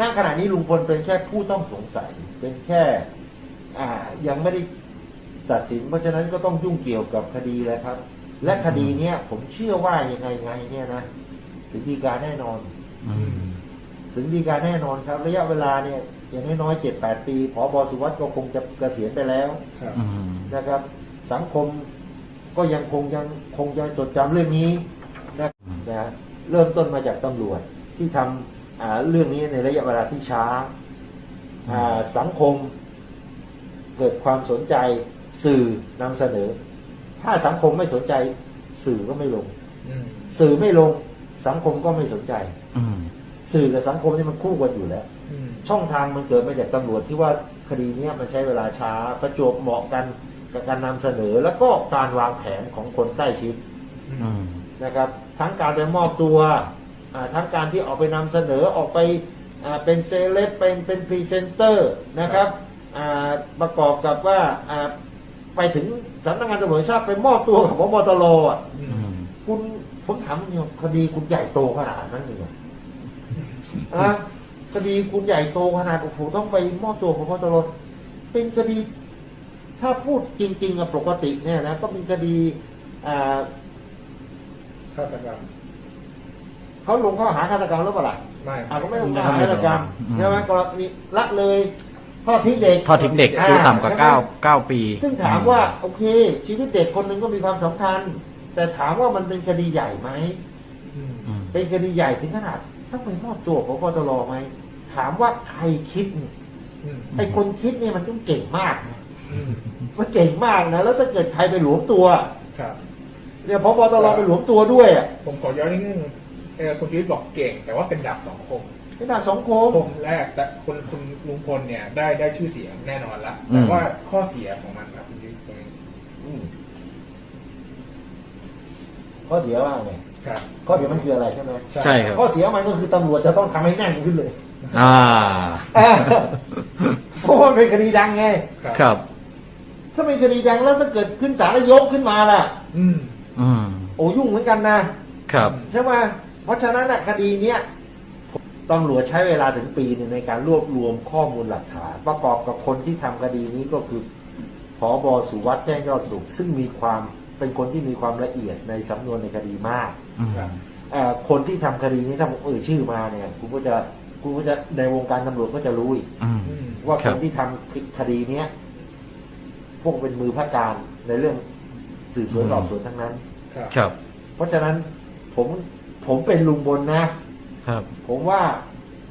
ณขณะนี้ลุงพลเป็นแค่ผู้ต้องสงสัย เป็นแค่อ่ายังไม่ได้ตัดสิน เพราะฉะนั้นก็ต้องยุ่งเกี่ยวกับคดีแล้วครับ และคดีเนี้ยผมเชื่อว่ายังไงไงเนี่ยนะถึงดีการแน่นอนอืมถึงดีการแน่นอนครับ ระยะเวลาเนี่ยอย่างน้อยๆเจ็ดแปดปีผอบสุวัสด์ก็คงจะเกษียณไปแล้วครับอืมนะครับ สังคมก็ยังคงยังคงจะจดจำเรื่องนี้นะนะเริ่มต้นมาจากตำรวจที่ทำอ่า เรื่องนี้ในระยะเวลาที่ช้าอ่าสังคมเกิดความสนใจสื่อนำเสนอ ถ้าสังคมไม่สนใจสื่อก็ไม่ลงอืมสื่อไม่ลงสังคมก็ไม่สนใจอืมสื่อกับสังคมนี่มันคู่กันอยู่แล้วอืมช่องทางมันเกิดมาจากตำรวจที่ว่าคดีเนี้ยมันใช้เวลาช้าประจวบเหมาะกันกับการนำเสนอแล้วก็การวางแผนของคนใกล้ชิดอืมนะครับ ทั้งการไปมอบตัวอ่า ทั้งการที่ออกไปนำเสนอออกไปเป็นเซเลบเป็นเป็นพรีเซนเตอร์นะครับประกอบกับว่าไปถึงสำนักงานตำรวจชาติไปมอบตัวกับพบตรอะคุณผมถามเนี่ยคดีคุณใหญ่โตขนาดนั้นเลยอะคดีคุณใหญ่โตขนาดโอ้โหต้องไปมอบตัวพบตรเป็นคดี ถ้าพูดจริงๆอะปกติเนี่ยนะก็เป็นคดีอ่าฆาตกรรม เขาลงข้อหาฆาตกรรมหรือเปล่าล่ะไม่อ่าก็ไม่ลงข้อหาฆาตกรรมใช่ไหมกรณีละเลยทอดทิ้งเด็กทอดทิ้งเด็กอายุต่ำกว่าเก้าเก้าปี ซึ่งถามว่าโอเค ชีวิตเด็กคนหนึ่งก็มีความสำคัญ แต่ถามว่ามันเป็นคดีใหญ่ไหมอืมอืมเป็นคดีใหญ่ถึงขนาดต้องไปมอบตัวพบตรไหมถามว่าใครคิดเนี่ยอืมไอ้คนคิดเนี่ยมันต้องเก่งมากนะอืมมันเก่งมากนะแล้วถ้าเกิดใครไปหลวมตัวครับเนี่ยพบตรไปหลวมตัวด้วยอะผมขอย้อนนิดนึง เออคุณชีวิตบอกเก่ง แต่ว่าเป็นดาบสองคมไม่น่าสองโคมคมแรกแต่คุณคุณลุงพลเนี่ยได้ได้ชื่อเสียงแน่นอนละอืม แต่ว่าข้อเสียของมันครับคุณชีวิตตรงนี้อืมข้อเสียว่าไงครับข้อเสียมันคืออะไรใช่ไหมใช่ครับ ข้อเสียมันก็คือตำรวจจะต้องทำให้แน่นขึ้นเลยอ่า เพราะว่ามันเป็นคดีดังไงครับครับ ถ้าเป็นคดีดังแล้วถ้าเกิดขึ้นศาลแล้วยกขึ้นมาล่ะ อืม อืม โอ้ยุ่งเหมือนกันนะครับ ใช่ไหม เพราะฉะนั้นน่ะคดีเนี้ยตำรวจใช้เวลาถึงปีหนึงในการรวบรวมข้อมูลหลักฐาน ประกอบกับคนที่ทำคดีนี้ก็คือผอบอสุวัสด์แจ้งยอดสุข ซึ่งมีความเป็นคนที่มีความละเอียดในสำนวนในคดีมากอืมครับเอ่อคนที่ทำคดีนี้ถ้าผมเอ่ยชื่อมาเนี่ยคุณก็จะคุณก็จะในวงการตำรวจก็จะรู้อีกอืมอืมว่าคครับนที่ทำคดีเนี้ยพวกเป็นมือพระการในเรื่องสืบสวนอืมสอบสวนทั้งนั้น ครับครับเพราะฉะนั้นผม ผมเป็นลุงบนนะ ครับ ผมว่า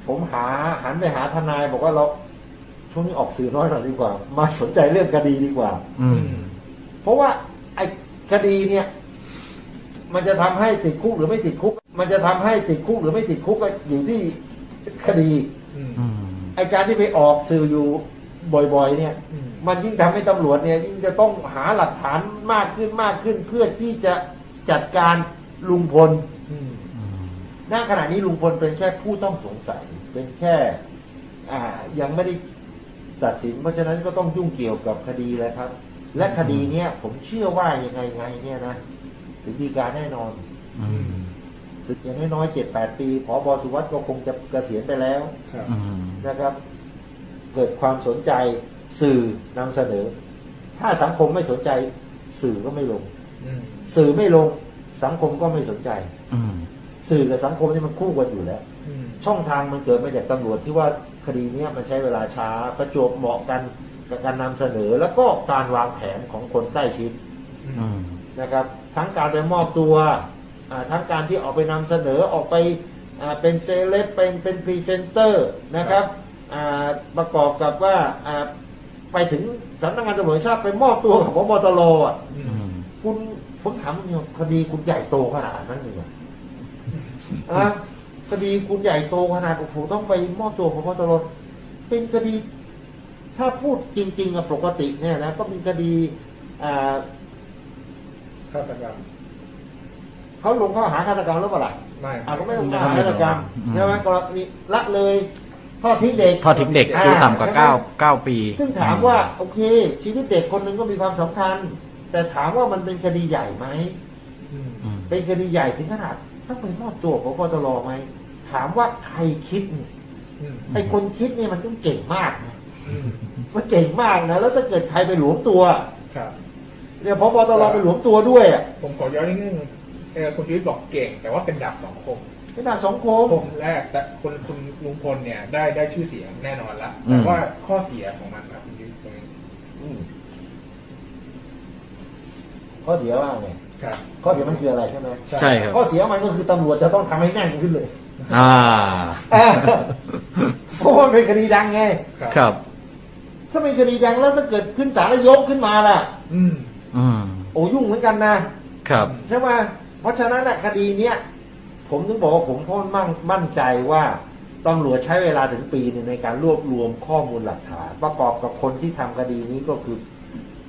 ผมหาหันไปหาทนายบอกว่าเราช่วงนี้ออกสื่อน้อยหน่อยดีกว่า มาสนใจเรื่องคดีดีกว่า อืม เพราะว่าไอ้คดีเนี่ย มันจะทำให้ติดคุกหรือไม่ติดคุก มันจะทำให้ติดคุกหรือไม่ติดคุกก็อยู่ที่คดี อืม อืม ไอ้การที่ไปออกสื่ออยู่บ่อยๆ เนี่ย อืม มันยิ่งทำให้ตำรวจเนี่ย ยิ่งจะต้องหาหลักฐานมากขึ้นมากขึ้น เพื่อที่จะจัดการลุงพล อืมอืม ณขณะนี้ลุงพลเป็นแค่ผู้ต้องสงสัย เป็นแค่อ่ายังไม่ได้ตัดสิน เพราะฉะนั้นก็ต้องยุ่งเกี่ยวกับคดีแล้วครับ และคดีเนี้ยผมเชื่อว่ายังไงไงเนี่ยนะถึงดีการแน่นอนอืมถึงอย่างน้อยๆเจ็ดแปดปีผอบสุวัสด์ก็คงจะเกษียณไปแล้วครับอืมนะครับ เกิดความสนใจสื่อนำเสนอ ถ้าสังคมไม่สนใจ สื่อก็ไม่ลง อืมสื่อไม่ลงสังคมก็ไม่สนใจ อืม สื่อกับสังคมนี่มันคู่กันอยู่แล้วอืมช่องทางมันเกิดมาจากตำรวจที่ว่าคดีเนี้ยมันใช้เวลาช้าประจวบเหมาะกันกับการนำเสนอแล้วก็การวางแผนของคนใกล้ชิดอืมนะครับ ทั้งการไปมอบตัวอ่าทั้งการที่ออกไปนำเสนอออกไปอ่าเป็นเซเลบเป็นเป็นพรีเซนเตอร์นะครับอ่าประกอบกับว่าอ่าไปถึงสำนักงานตำรวจแห่งชาติไปมอบตัวกับพบตรอะอือืมมคุณผมถามเนี่ยคดีคุณใหญ่โตขนาดนั้นเลย เหรออะคดีคุณใหญ่โตขนาดโอ้โหต้องไปมอบตัวของพบตรเป็นคดี ถ้าพูดจริงๆอะปกติเนี่ยนะก็เป็นคดีอ่าฆาตกรรมเขาลงข้อหาฆาตกรรมหรือเปล่าล่ะไม่อ่าก็ไม่ลงข้อหาฆาตกรรมใช่ไหมกรณีละเลยทอดทิ้งเด็กทอดทิ้งเด็กอายุต่ำกว่าเก้าเก้าปี ซึ่งถามว่าโอเค ชีวิตเด็กคนหนึ่งก็มีความสำคัญ แต่ถามว่ามันเป็นคดีใหญ่ไหมอืมอืมเป็นคดีใหญ่ถึงขนาด ต้องไปมอบตัวพบตรไหมถามว่าใครคิดเนี่ยออืมไอ้คนคิดเนี่ยมันต้องเก่งมากนะอืมมันเก่งมากนะแล้วถ้าเกิดใครไปหลวมตัวครับเนี่ยพบตรไปหลวมตัวด้วยอะผมขอย้อนนิดนึงเออคุณยุ้ยบอกเก่ง แต่ว่าเป็นดาบสองคมไม่น่าสองโคมคมแรกแต่คุณคุณลุงพลเนี่ยได้ได้ชื่อเสียงแน่นอนละอืมแต่ว่าข้อเสียของมันครับคุณยุ้ยตรงนี้อืมข้อเสียว่าไง ครับ ข้อเสียมันคืออะไรใช่ไหมใช่ครับ ข้อเสียมันก็คือตำรวจจะต้องทำให้แน่นขึ้นเลยอ่า เพราะว่ามันเป็นคดีดังไงครับครับ ถ้าเป็นคดีดังแล้วถ้าเกิดขึ้นศาลแล้วยกขึ้นมาล่ะ อืม อืม โอ้ยุ่งเหมือนกันนะ ครับ ใช่ไหมเพราะฉะนั้นน่ะคดีเนี้ยผมถึงบอกว่าผมค่อนมั่งมั่นใจว่าตำรวจใช้เวลาถึงปีหนึงในการรวบรวมข้อมูลหลักฐาน ประกอบกับคนที่ทำคดีนี้ก็คือ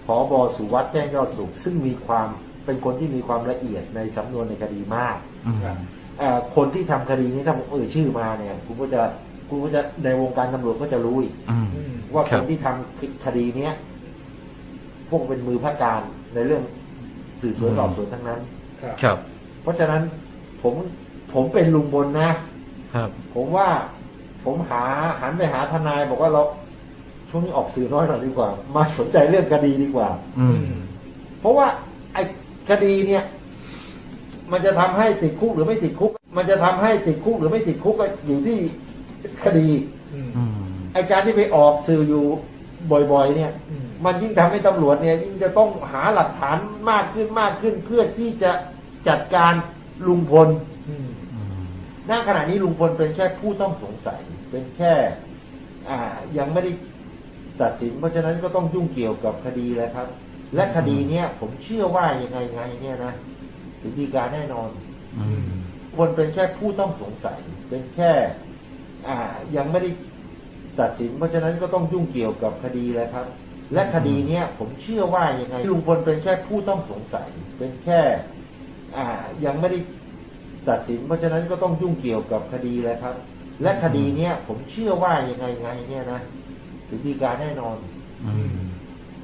ผอบอสุวัสด์แจ้งยอดสุข ซึ่งมีความ เป็นคนที่มีความละเอียดในสำนวนในคดีมากอืมครับเอ่อคนที่ทำคดีนี้ถ้าผมเอ่ยชื่อมาเนี่ยคุณก็จะคุณก็จะในวงการตำรวจก็จะรู้อีกอืมอืมว่าคครันบ ที่ทำคดีเนี้ยพวกเป็นมือพระการในเรื่องสืบสวนสอบสวนทั้งนั้นครับครับ เพราะฉะนั้นผมผมเป็นลุงบนนะ ครับ ผมว่าผมหาหันไปหาทนาย บอกว่าเราช่วงนี้ออกสื่อน้อยหน่อยดีกว่า มาสนใจเรื่องคดีดีกว่า อืม เพราะว่าไอ้ คดีเนี่ย มันจะทำให้ติดคุกหรือไม่ติดคุก มันจะทำให้ติดคุกหรือไม่ติดคุกก็อยู่ที่คดีอืมอืมไอ้การที่ไปออกสื่ออยู่บ่อยๆ เนี่ยอืมมันยิ่งทำให้ตำรวจเนี่ย ยิ่งจะต้องหาหลักฐานมากขึ้นมากขึ้นเพื่อที่จะจัดการลุงพลอืมอืมณขณะนี้ลุงพลเป็นแค่ผู้ต้องสงสัย เป็นแค่ อ่า ยังไม่ได้ตัดสิน เพราะฉะนั้นก็ต้องยุ่งเกี่ยวกับคดีแล้วครับ และคดีเนี้ยผมเชื่อว่ายังไงไงเนี่ยนะถึงดีการแน่นอนอืมคนเป็นแค่ผู้ต้องสงสัย เป็นแค่ อ่า ยังไม่ได้ตัดสิน เพราะฉะนั้นก็ต้องยุ่งเกี่ยวกับคดีแล้วครับ และคดีเนี้ยผมเชื่อว่ายังไงลุงพลเป็นแค่ผู้ต้องสงสัย เป็นแค่ อ่า ยังไม่ได้ตัดสิน เพราะฉะนั้นก็ต้องยุ่งเกี่ยวกับคดีแล้วครับ และคดีเนี้ยผมเชื่อว่ายังไงไงเนี่ยนะถึงดีการแน่นอน อืม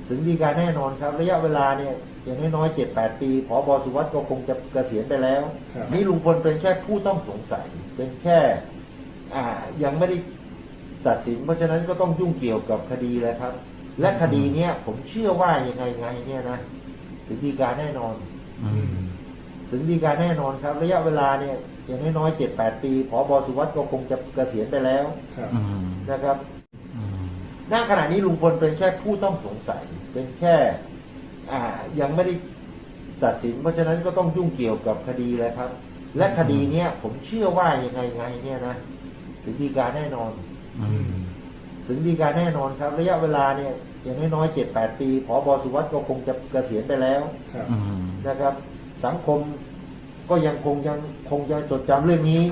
ถึงดีการแน่นอนครับ ระยะเวลาเนี่ยอย่างน้อยๆเจ็ดแปดปีผอบสุวัสด์ก็คงจะเกษียณไปแล้วครับนี่ลุงพลเป็นแค่ผู้ต้องสงสัย เป็นแค่อ่ายังไม่ได้ตัดสิน เพราะฉะนั้นก็ต้องยุ่งเกี่ยวกับคดีแล้วครับ และคดีเนี้ยผมเชื่อว่ายังไงไงเนี่ยนะถึงดีการแน่นอนอืมถึงดีการแน่นอนครับ ระยะเวลาเนี่ยอย่างน้อยๆเจ็ดแปดปีผอบสุวัสด์ก็คงจะเกษียณไปแล้วครับอืมนะครับอืม ณขณะนี้ลุงพลเป็นแค่ผู้ต้องสงสัย เป็นแค่อ่ายังไม่ได้ตัดสิน เพราะฉะนั้นก็ต้องยุ่งเกี่ยวกับคดีแล้วครับ และคดีเนี้ยผมเชื่อว่ายังไงไงเนี่ยนะถึงดีการแน่นอนอืมถึงดีการแน่นอนครับ ระยะเวลาเนี่ยอย่างน้อยๆเจ็ดแปดปีผอบสุวัสด์ก็คงจะเกษียณไปแล้วครับอืมนะครับ สังคมก็ยังคงยังคงยังจดจำเรื่องนี้